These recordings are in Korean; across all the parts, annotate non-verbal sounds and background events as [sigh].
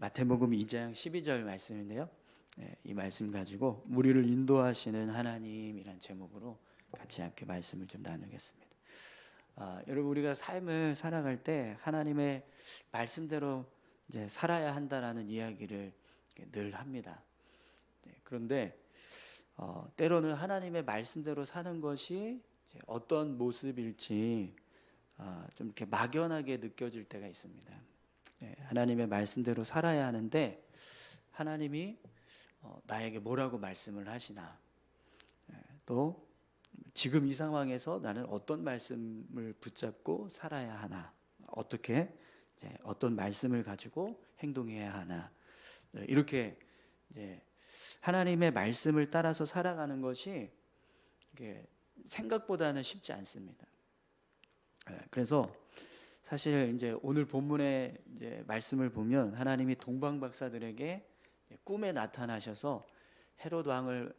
마태복음 2장 12절 말씀인데요. 네, 이 말씀 가지고 우리를 인도하시는 하나님이란 제목으로 같이 함께 말씀을 좀 나누겠습니다. 아, 여러분 우리가 삶을 살아갈 때 하나님의 말씀대로 이제 살아야 한다라는 이야기를 늘 합니다. 네, 그런데 어, 때로는 하나님의 말씀대로 사는 것이 어떤 모습일지 어, 좀 이렇게 막연하게 느껴질 때가 있습니다. 네, 하나님의 말씀대로 살아야 하는데 하나님이 어, 나에게 뭐라고 말씀을 하시나. 네, 또 지금 이 상황에서 나는 어떤 말씀을 붙잡고 살아야 하나. 어떻게? 어떤 말씀을 가지고 행동해야 하나. 네, 이렇게 하나님의 말씀을 따라서 살아가는 것이 생각보다는 쉽지 않습니다. 네, 그래서 사실 이제 오늘 본문의 이제 말씀을 보면 하나님이 동방 박사들에게 꿈에 나타나셔서 헤롯 왕을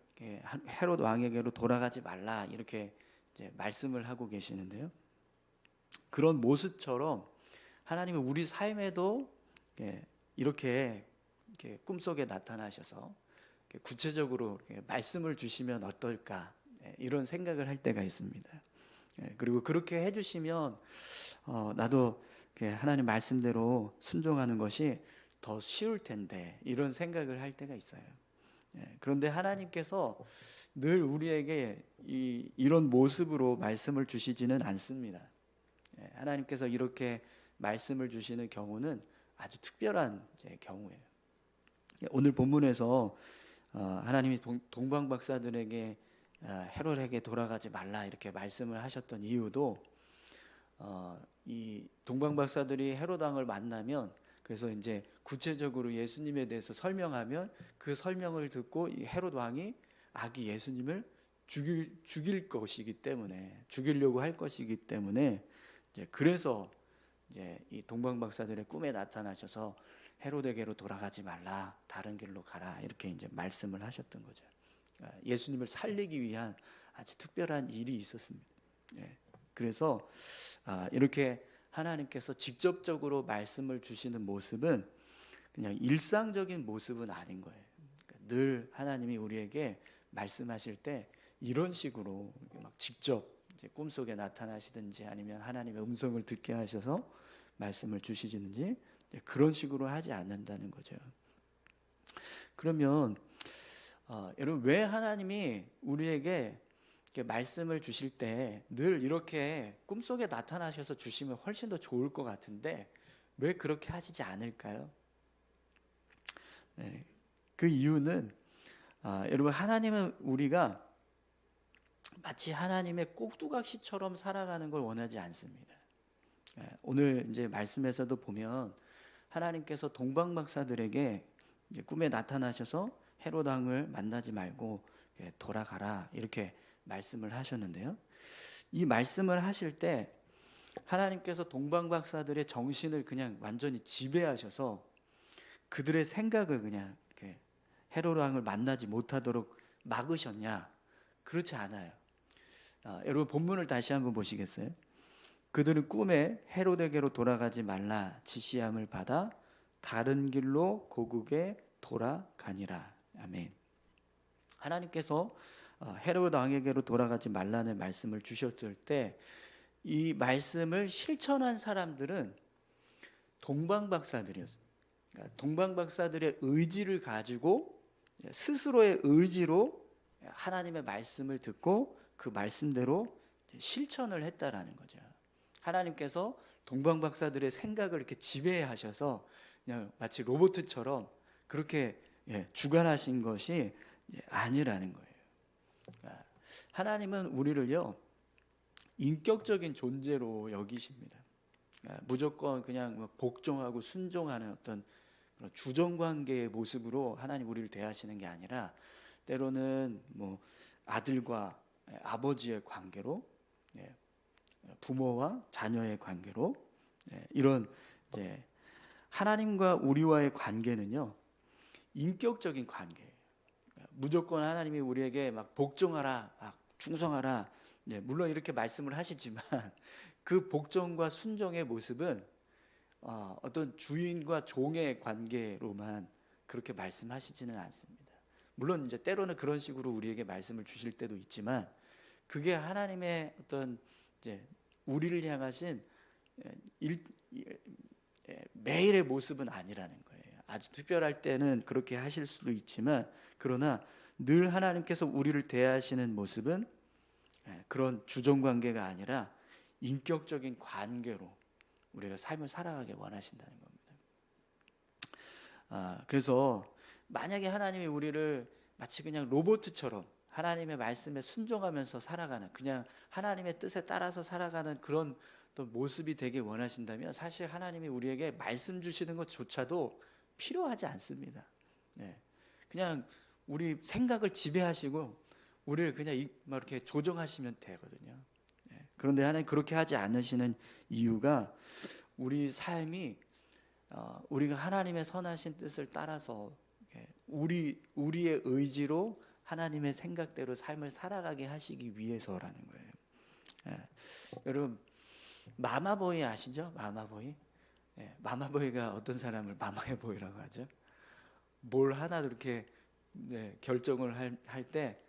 헤롯 왕에게로 돌아가지 말라 이렇게 말씀을 하고 계시는데요. 그런 모습처럼 하나님이 우리 삶에도 이렇게 꿈속에 나타나셔서 구체적으로 말씀을 주시면 어떨까 예, 이런 생각을 할 때가 있습니다. 예, 그리고 그렇게 해주시면 어, 나도 하나님 말씀대로 순종하는 것이 더 쉬울 텐데 이런 생각을 할 때가 있어요. 예, 그런데 하나님께서 늘 우리에게 이, 이런 모습으로 말씀을 주시지는 않습니다. 하나님께서 이렇게 말씀을 주시는 경우는 아주 특별한 경우예요. 오늘 본문에서 어, 하나님이 동방 박사들에게 어, 헤롯에게 돌아가지 말라 이렇게 말씀을 하셨던 이유도 어, 이 동방 박사들이 헤롯 왕을 만나면 그래서 이제 구체적으로 예수님에 대해서 설명하면 그 설명을 듣고 이 헤롯 왕이 아기 예수님을 죽일 죽일 것이기 때문에 죽이려고 할 것이기 때문에 이제 그래서 이제 이 동방 박사들의 꿈에 나타나셔서 헤로데게로 돌아가지 말라 다른 길로 가라 이렇게 이제 말씀을 하셨던 거죠. 아, 예수님을 살리기 위한 아주 특별한 일이 있었습니다. 예. 그래서 아, 이렇게 하나님께서 직접적으로 말씀을 주시는 모습은 그냥 일상적인 모습은 아닌 거예요. 그러니까 늘 하나님이 우리에게 말씀하실 때 이런 식으로 막 직접 꿈속에 나타나시든지 아니면 하나님의 음성을 듣게 하셔서 말씀을 주시는지 그런 식으로 하지 않는다는 거죠. 그러면 어, 여러분 왜 하나님이 우리에게 말씀을 주실 때 늘 이렇게 꿈속에 나타나셔서 주시면 훨씬 더 좋을 것 같은데 왜 그렇게 하시지 않을까요? 네, 그 이유는 아, 여러분 하나님은 우리가 마치 하나님의 꼭두각시처럼 살아가는 걸 원하지 않습니다. 네, 오늘 이제 말씀에서도 보면 하나님께서 동방 박사들에게 꿈에 나타나셔서 헤롯 왕을 만나지 말고 돌아가라 이렇게 말씀을 하셨는데요. 이 말씀을 하실 때 하나님께서 동방 박사들의 정신을 그냥 완전히 지배하셔서 그들의 생각을 그냥 이렇게 헤롯 왕을 만나지 못하도록 막으셨냐? 그렇지 않아요. 아, 여러분 본문을 다시 한번 보시겠어요? 그들은 꿈에 헤롯에게로 돌아가지 말라 지시함을 받아 다른 길로 고국에 돌아가니라. 아멘. 하나님께서 어, 헤롯 왕에게로 돌아가지 말라는 말씀을 주셨을 때 이 말씀을 실천한 사람들은 동방 박사들이었습니다. 그러니까 동방 박사들의 의지를 가지고 스스로의 의지로 하나님의 말씀을 듣고 그 말씀대로 실천을 했다라는 거죠. 하나님께서 동방 박사들의 생각을 이렇게 지배하셔서 그냥 마치 로봇처럼 그렇게 예, 주관하신 것이 아니라는 거예요. 아, 하나님은 우리를요 인격적인 존재로 여기십니다. 아, 무조건 그냥 뭐 복종하고 순종하는 어떤 주정 관계의 모습으로 하나님 우리를 대하시는 게 아니라 때로는 뭐 아들과 아버지의 관계로 예, 부모와 자녀의 관계로 예, 이런 하나님과 우리와의 관계는요 인격적인 관계예요. 무조건 하나님이 우리에게 막 복종하라, 막 충성하라. 네, 물론 이렇게 말씀을 하시지만 [laughs] 그 복종과 순종의 모습은 어, 어떤 주인과 종의 관계로만 그렇게 말씀하시지는 않습니다. 물론 이제 때로는 그런 식으로 우리에게 말씀을 주실 때도 있지만 그게 하나님의 어떤 이제 우리를 향하신 일, 매일의 모습은 아니라는 거예요. 아주 특별할 때는 그렇게 하실 수도 있지만 그러나 늘 하나님께서 우리를 대하시는 모습은 그런 주종 관계가 아니라 인격적인 관계로 우리가 삶을 살아가게 원하신다는 겁니다. 아, 그래서 만약에 하나님이 우리를 마치 그냥 로봇처럼 하나님의 말씀에 순종하면서 살아가는 그냥 하나님의 뜻에 따라서 살아가는 그런 또 모습이 되게 원하신다면 사실 하나님이 우리에게 말씀 주시는 것조차도 필요하지 않습니다. 네. 그냥 우리 생각을 지배하시고 우리를 그냥 이렇게 조정하시면 되거든요. 네. 그런데 하나님 그렇게 하지 않으시는 이유가 우리 삶이 어, 우리가 하나님의 선하신 뜻을 따라서 우리 우리의 의지로 하나님의 생각대로 삶을 살아가게 하시기 위해서라는 거예요. 예. 여러분 마마보이 아시죠? 마마보이. 예. 마마보이가 어떤 사람을 마마보이라고 하죠? 뭘 하나 이렇게 네, 결정을 할 때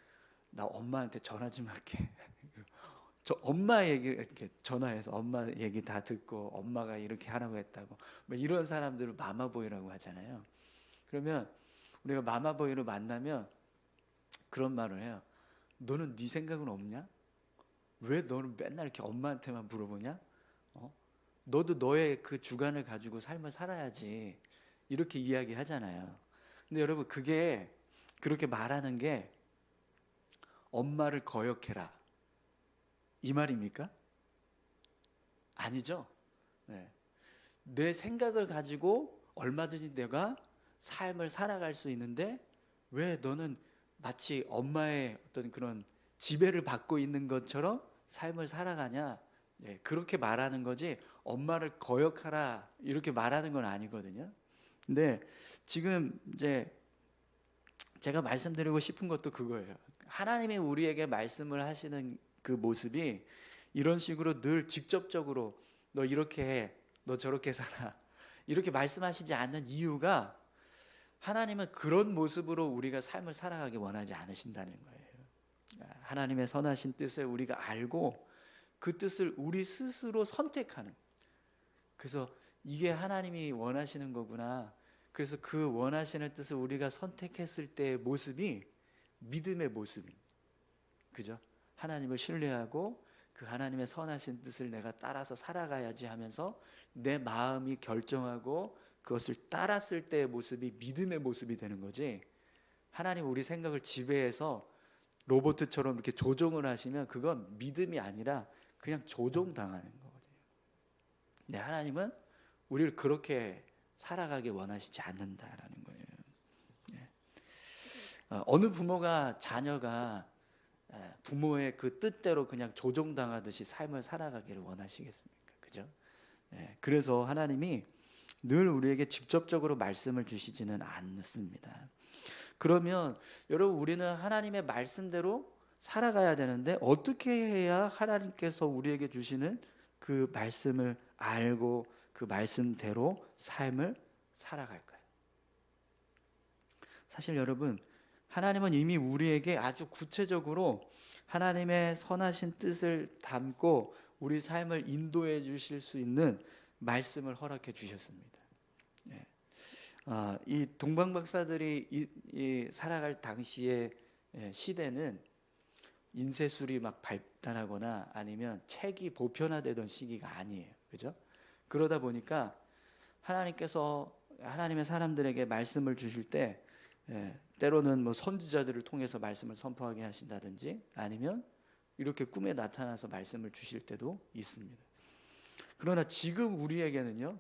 나 엄마한테 전화 좀 할게. [laughs] 저 엄마 얘기 이렇게 전화해서 엄마 얘기 다 듣고 엄마가 이렇게 하라고 했다고 뭐 이런 사람들을 마마보이라고 하잖아요. 그러면 우리가 마마보이를 만나면 그런 말을 해요. 너는 네 생각은 없냐? 왜 너는 맨날 이렇게 엄마한테만 물어보냐? 어? 너도 너의 그 주관을 가지고 삶을 살아야지. 이렇게 이야기 하잖아요. 근데 여러분 그게 그렇게 말하는 게 엄마를 거역해라. 이 말입니까? 아니죠. 네. 내 생각을 가지고 얼마든지 내가 삶을 살아갈 수 있는데 왜 너는 마치 엄마의 어떤 그런 지배를 받고 있는 것처럼 삶을 살아가냐? 네, 그렇게 말하는 거지 엄마를 거역하라 이렇게 말하는 건 아니거든요. 근데 지금 이제 제가 말씀드리고 싶은 것도 그거예요. 하나님이 우리에게 말씀을 하시는 그 모습이 이런 식으로 늘 직접적으로 너 이렇게 해, 너 저렇게 살아 이렇게 말씀하시지 않는 이유가 하나님은 그런 모습으로 우리가 삶을 살아가기 원하지 않으신다는 거예요. 하나님의 선하신 뜻을 우리가 알고 그 뜻을 우리 스스로 선택하는. 그래서 이게 하나님이 원하시는 거구나. 그래서 그 원하시는 뜻을 우리가 선택했을 때의 모습이 믿음의 모습입니다. 그죠? 하나님을 신뢰하고 그 하나님의 선하신 뜻을 내가 따라서 살아가야지 하면서 내 마음이 결정하고 그것을 따랐을 때의 모습이 믿음의 모습이 되는 거지. 하나님 우리 생각을 지배해서 로봇처럼 이렇게 조종을 하시면 그건 믿음이 아니라 그냥 조종당하는 거 거든요. 네, 하나님은 우리를 그렇게 살아가게 원하시지 않는다라는 거예요. 네. 어, 어느 부모가 자녀가 부모의 그 뜻대로 그냥 조종당하듯이 삶을 살아가기를 원하시겠습니까? 그죠? 네, 그래서 하나님이 늘 우리에게 직접적으로 말씀을 주시지는 않습니다. 그러면 여러분 우리는 하나님의 말씀대로 살아가야 되는데 어떻게 해야 하나님께서 우리에게 주시는 그 말씀을 알고 그 말씀대로 삶을 살아갈까요? 사실 여러분 하나님은 이미 우리에게 아주 구체적으로 하나님의 선하신 뜻을 담고 우리 삶을 인도해 주실 수 있는 말씀을 허락해 주셨습니다. 예. 아, 이 동방 박사들이 이, 이 살아갈 당시의 예, 시대는 인쇄술이 막 발달하거나 아니면 책이 보편화되던 시기가 아니에요. 그죠? 그러다 보니까 하나님께서 하나님의 사람들에게 말씀을 주실 때 예, 때로는 뭐 선지자들을 통해서 말씀을 선포하게 하신다든지 아니면 이렇게 꿈에 나타나서 말씀을 주실 때도 있습니다. 그러나 지금 우리에게는요,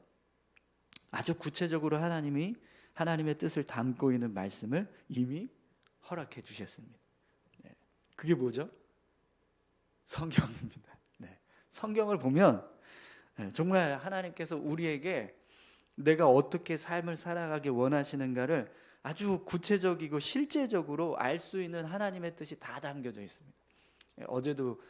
아주 구체적으로 하나님이 하나님의 뜻을 담고 있는 말씀을 이미 허락해 주셨습니다. 네. 그게 뭐죠? 성경입니다. 네. 성경을 보면 네, 정말 하나님께서 우리에게 내가 어떻게 삶을 살아가기 원하시는가를 아주 구체적이고 실제적으로 알 수 있는 하나님의 뜻이 다 담겨져 있습니다. 네, 어제도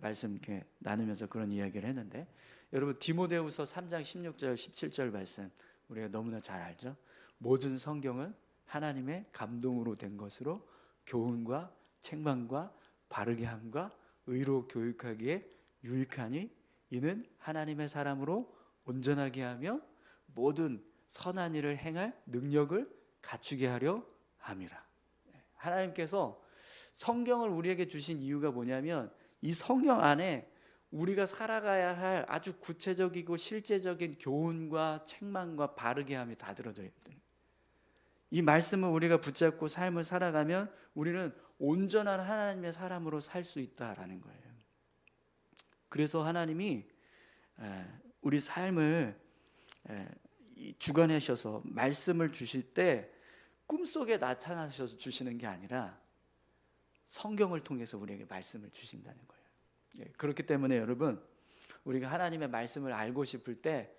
말씀 이렇게 나누면서 그런 이야기를 했는데 여러분 디모데후서 3장 16절 17절 말씀 우리가 너무나 잘 알죠. 모든 성경은 하나님의 감동으로 된 것으로 교훈과 책망과 바르게 함과 의로 교육하기에 유익하니 이는 하나님의 사람으로 온전하게 하며 모든 선한 일을 행할 능력을 갖추게 하려 함이라. 네, 하나님께서 성경을 우리에게 주신 이유가 뭐냐면 이 성경 안에 우리가 살아가야 할 아주 구체적이고 실제적인 교훈과 책망과 바르게 함이 다 들어져 있거든요. 이 말씀을 우리가 붙잡고 삶을 살아가면 우리는 온전한 하나님의 사람으로 살 수 있다라는 거예요. 그래서 하나님이 우리 삶을 주관하셔서 말씀을 주실 때 꿈속에 나타나셔서 주시는 게 아니라 성경을 통해서 우리에게 말씀을 주신다는 거예요. 예, 그렇기 때문에 여러분 우리가 하나님의 말씀을 알고 싶을 때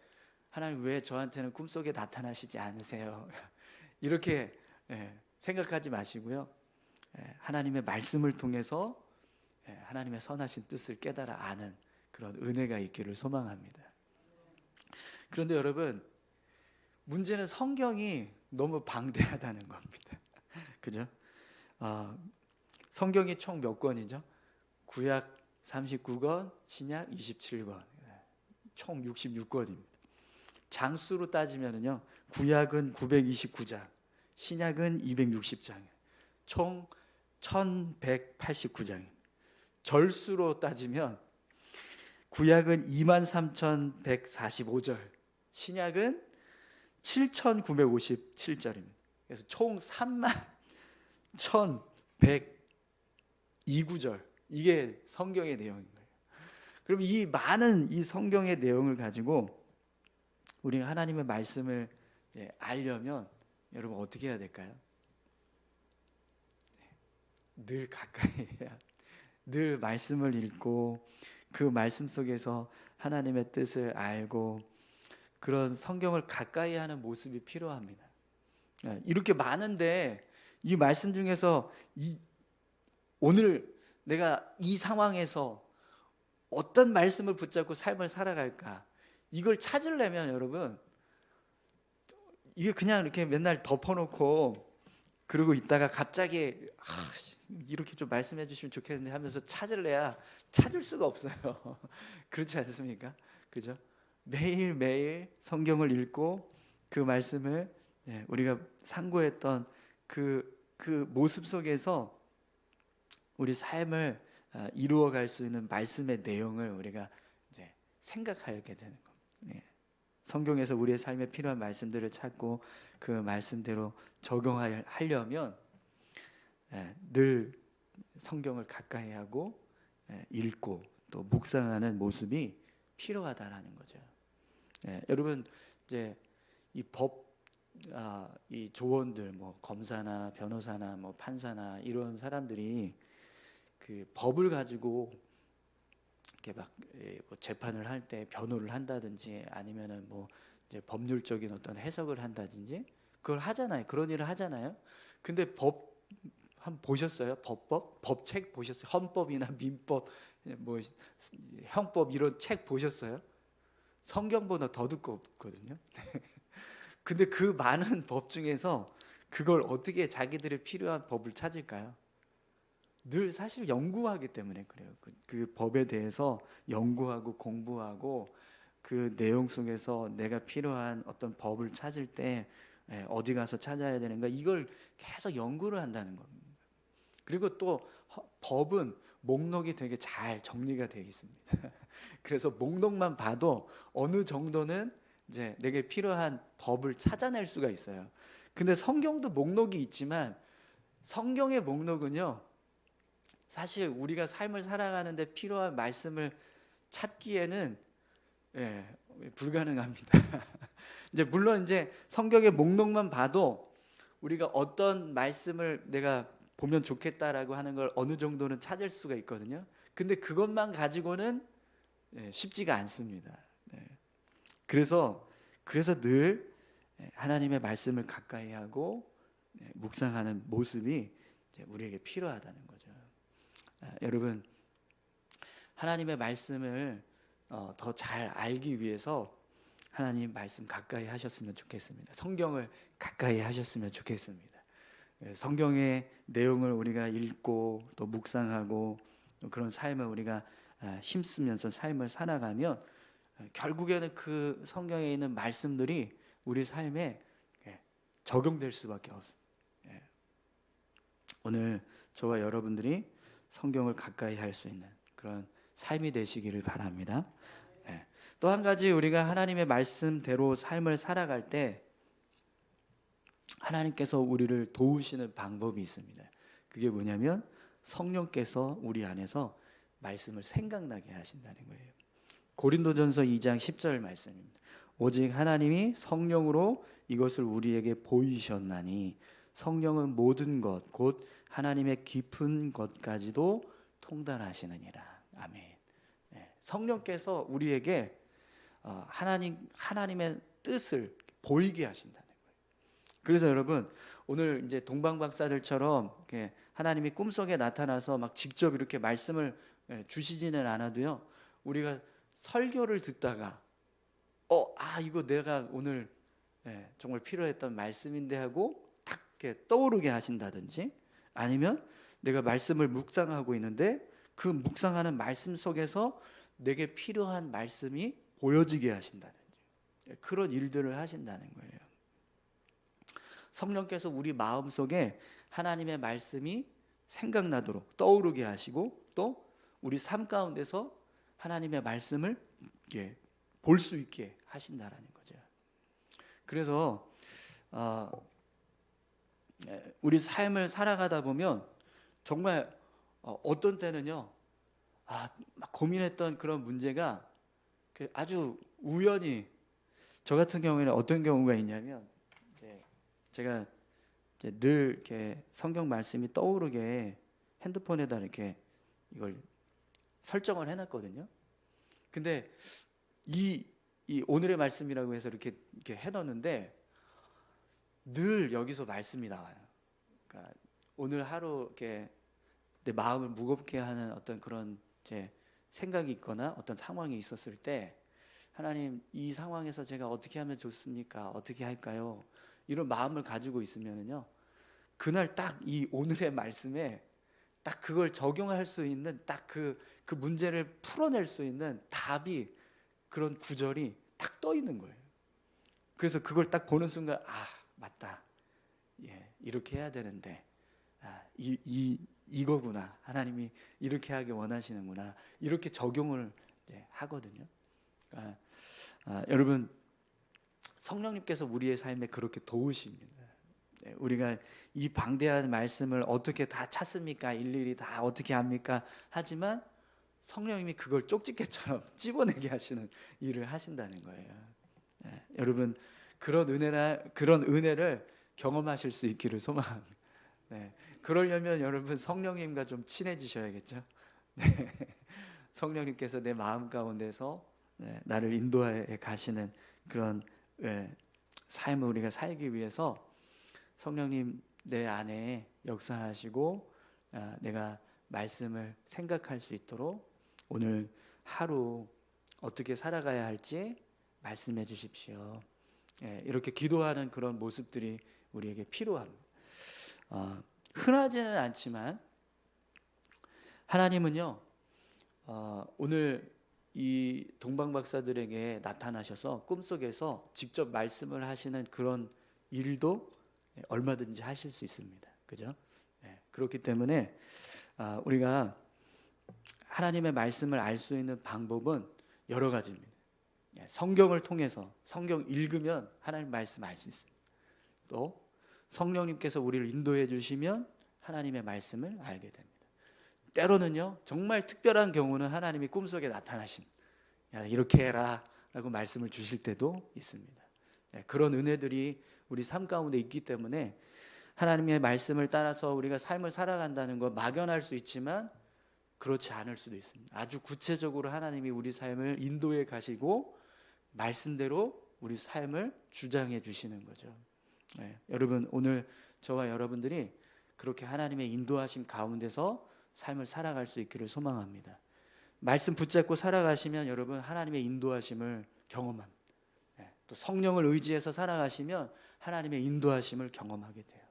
하나님 왜 저한테는 꿈속에 나타나시지 않으세요? [laughs] 이렇게 예, 생각하지 마시고요. 예, 하나님의 말씀을 통해서 하나님의 선하신 뜻을 깨달아 아는 그런 은혜가 있기를 소망합니다. 그런데 여러분 문제는 성경이 너무 방대하다는 [laughs] 겁니다. 그죠? 어, 성경이 총 몇 권이죠? 구약 39권, 신약 27권, 총 66권입니다. 장수로 따지면요, 구약은 929장, 신약은 260장, 총 1189장. 절수로 따지면 구약은 23,145절, 신약은 7,957절입니다. 그래서 총 3만 1,102구절. 이게 성경의 내용인 거예요. 그럼 이 많은 이 성경의 내용을 가지고 우리가 하나님의 말씀을 알려면 여러분 어떻게 해야 될까요? 늘 가까이 해야 늘 말씀을 읽고 그 말씀 속에서 하나님의 뜻을 알고 그런 성경을 가까이 하는 모습이 필요합니다. 네, 이렇게 많은데 이 말씀 중에서 이 오늘 내가 이 상황에서 어떤 말씀을 붙잡고 삶을 살아갈까? 이걸 찾으려면 여러분 이게 그냥 이렇게 맨날 덮어놓고 그러고 있다가 갑자기 아, 이렇게 좀 말씀해 주시면 좋겠는데 하면서 찾을래야 찾을 수가 없어요. [laughs] 그렇지 않습니까? 그죠? 매일 매일 성경을 읽고 그 말씀을 예, 우리가 상고했던 그, 그 모습 속에서 우리 삶을 아, 이루어갈 수 있는 말씀의 내용을 우리가 이제 생각하게 되는 겁니다. 예. 성경에서 우리의 삶에 필요한 말씀들을 찾고 그 말씀대로 적용하려면 예, 늘 성경을 가까이 하고 읽고 또 묵상하는 모습이 필요하다라는 거죠. 예, 여러분 이제 이 법, 아, 이 조원들 뭐 검사나 변호사나 뭐 판사나 이런 사람들이 그 법을 가지고 이렇게 막뭐 예, 재판을 할 때 변호를 한다든지 아니면은 뭐 이제 법률적인 어떤 해석을 한다든지 그걸 하잖아요. 그런 일을 하잖아요. 근데 법 한 보셨어요? 법법 법책 보셨어요? 헌법이나 민법 뭐 형법 이런 책 보셨어요? 성경보다 더 두껍거든요. [laughs] 근데 그 많은 법 중에서 그걸 어떻게 자기들의 필요한 법을 찾을까요? 늘 사실 연구하기 때문에 그래요. 그, 그, 법에 대해서 연구하고 공부하고 그 내용 속에서 내가 필요한 어떤 법을 찾을 때 예, 어디 가서 찾아야 되는가 이걸 계속 연구를 한다는 겁니다. 그리고 또 법은 목록이 되게 잘 정리가 되어 있습니다. [laughs] 그래서 목록만 봐도 어느 정도는 이제 내게 필요한 법을 찾아낼 수가 있어요. 근데 성경도 목록이 있지만 성경의 목록은요. 사실 우리가 삶을 살아가는데 필요한 말씀을 찾기에는 예, 불가능합니다. [laughs] 이제 물론 이제 성경의 목록만 봐도 우리가 어떤 말씀을 내가 보면 좋겠다라고 하는 걸 어느 정도는 찾을 수가 있거든요. 근데 그것만 가지고는 네, 쉽지가 않습니다. 네. 그래서 그래서 늘 네, 하나님의 말씀을 가까이 하고 네, 묵상하는 모습이 우리에게 필요하다는 거죠. 아, 여러분 하나님의 말씀을 어, 더잘 알기 위해서 하나님 말씀 가까이 하셨으면 좋겠습니다. 성경을 가까이 하셨으면 좋겠습니다. 예, 성경의 내용을 우리가 읽고 또 묵상하고 또 그런 삶을 우리가 아, 힘쓰면서 삶을 살아가면 어, 결국에는 그 성경에 있는 말씀들이 우리 삶에 예, 적용될 수밖에 없습니다. 예. 오늘 저와 여러분들이 성경을 가까이 할 수 있는 그런 삶이 되시기를 바랍니다. 또한 가지 우리가 하나님의 말씀대로 삶을 살아갈 때 하나님께서 우리를 도우시는 방법이 있습니다. 그게 뭐냐면 성령께서 우리 안에서 말씀을 생각나게 하신다는 거예요. 고린도전서 2장 10절 말씀입니다. 오직 하나님이 성령으로 이것을 우리에게 보이셨나니 성령은 모든 것 곧 하나님의 깊은 것까지도 통달하시느니라. 아멘. 네, 성령께서 우리에게 어, 하나님 하나님의 뜻을 보이게 하신다는 거예요. 그래서 여러분 오늘 이제 동방 박사들처럼 하나님이 꿈속에 나타나서 막 직접 이렇게 말씀을 예, 주시지는 않아도요. 우리가 설교를 듣다가 어, 아 이거 내가 오늘 예, 정말 필요했던 말씀인데 하고 탁 이렇게 떠오르게 하신다든지 아니면 내가 말씀을 묵상하고 있는데 그 묵상하는 말씀 속에서 내게 필요한 말씀이 보여지게 하신다든지 예, 그런 일들을 하신다는 거예요. 성령께서 우리 마음 속에 하나님의 말씀이 생각나도록 떠오르게 하시고 또 우리 삶 가운데서 하나님의 말씀을 예, 볼수 있게 하신다라는 거죠. 그래서 어, 예, 우리 삶을 살아가다 보면 정말 어, 어떤 때는요, 아, 고민했던 그런 문제가 그 아주 우연히 저 같은 경우에는 어떤 경우가 있냐면 제가 늘 이렇게 성경 말씀이 떠오르게 핸드폰에다 이렇게 이걸 설정을 해놨거든요. 근데 이, 이 오늘의 말씀이라고 해서 이렇게 이렇게 해놓는데 늘 여기서 말씀이 나와요. 그러니까 오늘 하루 이렇게 내 마음을 무겁게 하는 어떤 그런 제 생각이 있거나 어떤 상황이 있었을 때 하나님 이 상황에서 제가 어떻게 하면 좋습니까? 어떻게 할까요? 이런 마음을 가지고 있으면은요 그날 딱 이 오늘의 말씀에 딱 그걸 적용할 수 있는 딱그그 문제를 풀어낼 수 있는 답이 그런 구절이 딱 떠 있는 거예요. 그래서 그걸 딱 보는 순간 아 맞다. 예 이렇게 해야 되는데 아, 이, 이 이거구나 하나님이 이렇게 하기 원하시는구나 이렇게 적용을 하거든요. 아, 아, 여러분 성령님께서 우리의 삶에 그렇게 도우십니다. 네, 우리가 이 방대한 말씀을 어떻게 다 찾습니까? 일일이 다 어떻게 합니까? 하지만 성령님이 그걸 쪽집게처럼 [laughs] 찝어내게 하시는 일을 하신다는 거예요. 네, 여러분 그런 은혜라 그런 은혜를 경험하실 수 있기를 소망합니다. [laughs] 네, 그러려면 여러분 성령님과 좀 친해지셔야겠죠. [laughs] 네, 성령님께서 내 마음 가운데서 네, 나를 인도해 가시는 그런 네, 삶을 우리가 살기 위해서 성령님 내 안에 역사하시고 아, 내가 말씀을 생각할 수 있도록 오늘 하루 어떻게 살아가야 할지 말씀해 주십시오. 예, 이렇게 기도하는 그런 모습들이 우리에게 필요합니다. 어, 흔하지는 않지만 하나님은요 어, 오늘 이 동방 박사들에게 나타나셔서 꿈속에서 직접 말씀을 하시는 그런 일도 얼마든지 하실 수 있습니다. 그죠? 네, 그렇기 때문에 아, 우리가 하나님의 말씀을 알 수 있는 방법은 여러 가지입니다. 예, 성경을 통해서 성경 읽으면 하나님 말씀 알 수 있습니다. 또 성령님께서 우리를 인도해 주시면 하나님의 말씀을 알게 됩니다. 때로는요 정말 특별한 경우는 하나님이 꿈속에 나타나십니다. 야, 이렇게 해라라고 말씀을 주실 때도 있습니다. 예, 그런 은혜들이 우리 삶 가운데 있기 때문에 하나님의 말씀을 따라서 우리가 삶을 살아간다는 거 막연할 수 있지만 그렇지 않을 수도 있습니다. 아주 구체적으로 하나님이 우리 삶을 인도해 가시고 말씀대로 우리 삶을 주장해 주시는 거죠. 네, 여러분 오늘 저와 여러분들이 그렇게 하나님의 인도하심 가운데서 삶을 살아갈 수 있기를 소망합니다. 말씀 붙잡고 살아가시면 여러분 하나님의 인도하심을 경험합니다. 예, 또 성령을 의지해서 살아가시면 하나님의 인도하심을 경험하게 돼요.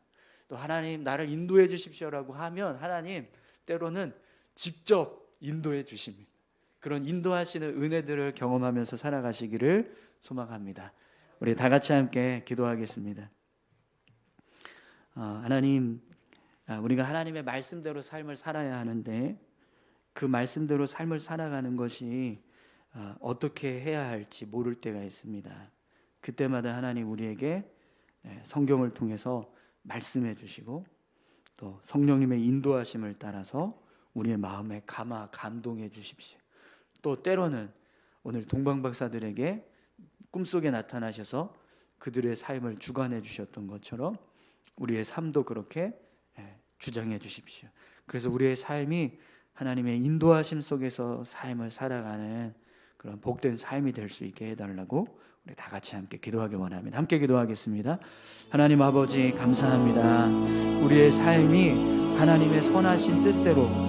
또 하나님 나를 인도해 주십시오라고 하면 하나님 때로는 직접 인도해 주십니다. 그런 인도하시는 은혜들을 경험하면서 살아가시기를 소망합니다. 우리 다 같이 함께 기도하겠습니다. 어, 하나님, 아, 우리가 하나님의 말씀대로 삶을 살아야 하는데 그 말씀대로 삶을 살아가는 것이 아, 어떻게 해야 할지 모를 때가 있습니다. 그때마다 하나님 우리에게 예, 성경을 통해서 말씀해 주시고 또 성령님의 인도하심을 따라서 우리의 마음에 감화 감동해 주십시오. 또 때로는 오늘 동방 박사들에게 꿈속에 나타나셔서 그들의 삶을 주관해 주셨던 것처럼 우리의 삶도 그렇게 예, 주장해 주십시오. 그래서 우리의 삶이 하나님의 인도하심 속에서 삶을 살아가는 그런 복된 삶이 될 수 있게 해달라고 우리 다 같이 함께 기도하기 원합니다. 함께 기도하겠습니다. 하나님 아버지 감사합니다. 우리의 삶이 하나님의 선하신 뜻대로